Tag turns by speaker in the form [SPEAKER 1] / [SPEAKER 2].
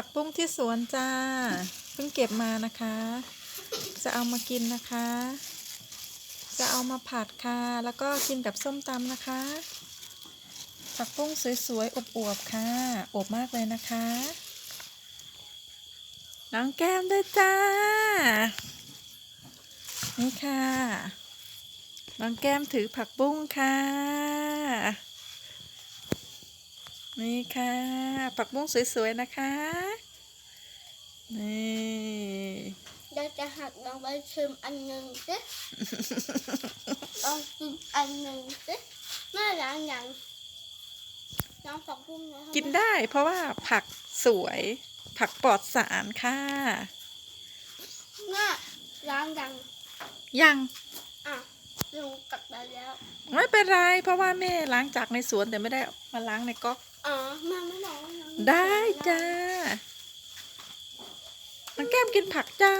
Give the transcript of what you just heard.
[SPEAKER 1] ผักปุ้งที่สวนจ้า เพิ่งเก็บมานะคะ จะเอามากินนะคะ จะเอามาผัดค่ะ แล้วก็กินกับส้มตำนะคะ ผักปุ้งสวยๆอวบๆค่ะอบมากเลยนะคะ น้องแก้มด้วยจ้า นี่ค่ะ น้องแก้มถือผักบุ้งค่ะ นี่ค่ะ ผักบุ้งสวยๆนะคะ นี่
[SPEAKER 2] เราจะหักลองไปชิมอันหนึ่งสิลองกินอันหนึ่งสิแม่ล้างยังน้องฝักบุ้งนะคะ
[SPEAKER 1] กินได้เพราะว่าผักสวย ผักปลอดสารค่ะ
[SPEAKER 2] แม่ล้างยัง
[SPEAKER 1] ยัง
[SPEAKER 2] อะลุงกลับไป แล้ว
[SPEAKER 1] ไม่เป็นไร เพราะว่าแม่ล้างจากในสวนแต่ไม่ได้เอามาล้างในก๊อก
[SPEAKER 2] อ๋อแม่ไม่ล้างยัง
[SPEAKER 1] ได้จ้าน้องแก้มกินผักจ้า